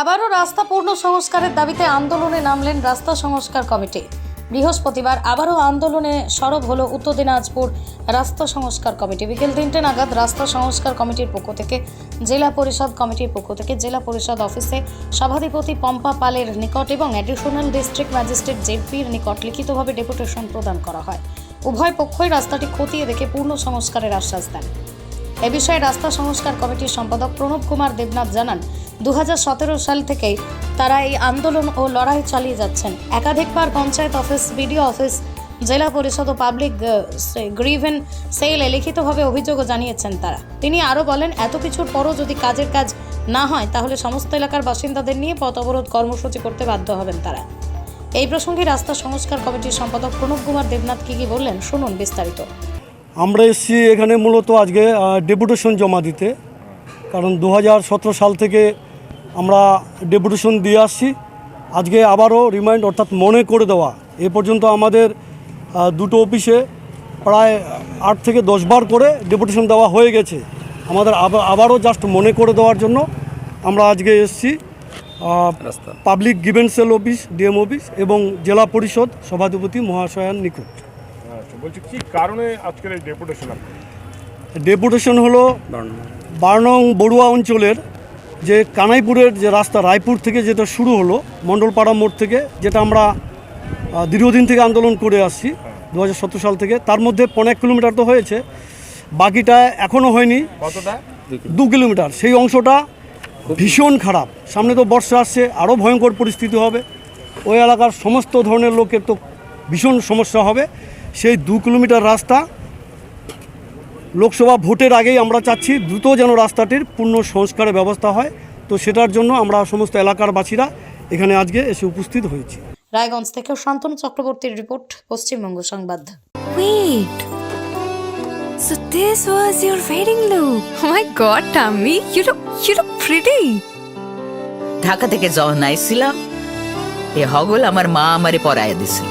আবারও রাস্তা পূর্ণ সংস্কারের দাবিতে আন্দোলনে নামলেন রাস্তা সংস্কার কমিটি। বৃহস্পতিবার আবারও আন্দোলনে সরব হলো উত্তর দিনাজপুর রাস্তা সংস্কার কমিটি। বিকেল তিনটে নাগাদ রাস্তা সংস্কার কমিটির পক্ষ থেকে, জেলা পরিষদ কমিটির পক্ষ থেকে জেলা পরিষদ অফিসে সভাধিপতি পম্পা পালের নিকট এবং অ্যাডিশনাল ডিস্ট্রিক্ট ম্যাজিস্ট্রেট জেডপির নিকট লিখিতভাবে ডেপুটেশন প্রদান করা হয়। উভয় পক্ষই রাস্তাটি খতিয়ে দেখে পূর্ণ সংস্কারের আশ্বাস দেন। এ বিষয়ে রাস্তা সংস্কার কমিটির সম্পাদক প্রণব কুমার দেবনাথ জানান দু হাজার সতেরো সাল থেকেই তারা এই আন্দোলন ও লড়াই চালিয়ে যাচ্ছেন। একাধিকবার পঞ্চায়েত অফিস, বিডিও অফিস, জেলা পরিষদ ও পাবলিক গ্রিভেন সেলে লিখিতভাবে অভিযোগও জানিয়েছেন তারা। তিনি আরও বলেন, এত কিছুর পরও যদি কাজের কাজ না হয়, তাহলে সমস্ত এলাকার বাসিন্দাদের নিয়ে পথ অবরোধ কর্মসূচি করতে বাধ্য হবেন তারা। এই প্রসঙ্গে রাস্তা সংস্কার কমিটির সম্পাদক প্রণব কুমার দেবনাথ কি কি বললেন, শুনুন বিস্তারিত। আমরা এসেছি এখানে মূলত আজকে ডেপুটেশন জমা দিতে। কারণ দু হাজার সতেরো সাল থেকে আমরা ডেপুটেশন দিয়ে আসছি। আজকে আবারও রিমাইন্ড অর্থাৎ মনে করে দেওয়া। এ পর্যন্ত আমাদের দুটো অফিসে প্রায় আট থেকে দশ বার করে ডেপুটেশন দেওয়া হয়ে গেছে। আমাদের আবার- আবারও জাস্ট মনে করে দেওয়ার জন্য আমরা আজকে এসেছি। Public given sale office DM office এবং জেলা পরিষদ সভাধিপতি মহাশয়ান নিকট। বলছি কি কারণে আজকের এই ডেপুটেশন ডেপুটেশন হলো বারনং বড়ুয়া অঞ্চলের যে কানাইপুরের যে রাস্তা রায়পুর থেকে যেটা শুরু হলো মণ্ডলপাড়া মোড় থেকে যেটা আমরা দীর্ঘদিন থেকে আন্দোলন করে আসছি দু হাজার সতেরো সাল থেকে। তার মধ্যে পনেরো কিলোমিটার তো হয়েছে বাকিটা এখনও হয়নি। কতটা? দু কিলোমিটার। সেই অংশটা ভীষণ খারাপ। সামনে তো বর্ষা আসছে আরও ভয়ঙ্কর পরিস্থিতি হবে। ওই এলাকার সমস্ত ধরনের লোকের তো ভীষণ সমস্যা হবে। সেই দু কিলোমিটার রাস্তা লোকসভা ভোটের আগেই আমরা চাচ্ছি দ্রুত যেন রাস্তাটির পূর্ণ সংস্কারের ব্যবস্থা হয় তো সেটার জন্য আমরা সমস্ত এলাকার বাসীরা এখানে আজকে এসে উপস্থিত হয়েছি রায়গঞ্জ থেকে শান্তনু চক্রবর্তীর রিপোর্ট পশ্চিমবঙ্গ সংবাদ Wait. So this was your wedding look. Oh my god, Tammy, you look you look pretty. Dhaka থেকে যখন আইছিলাম এ হগল আমার মা আমারে পরায় দিছিল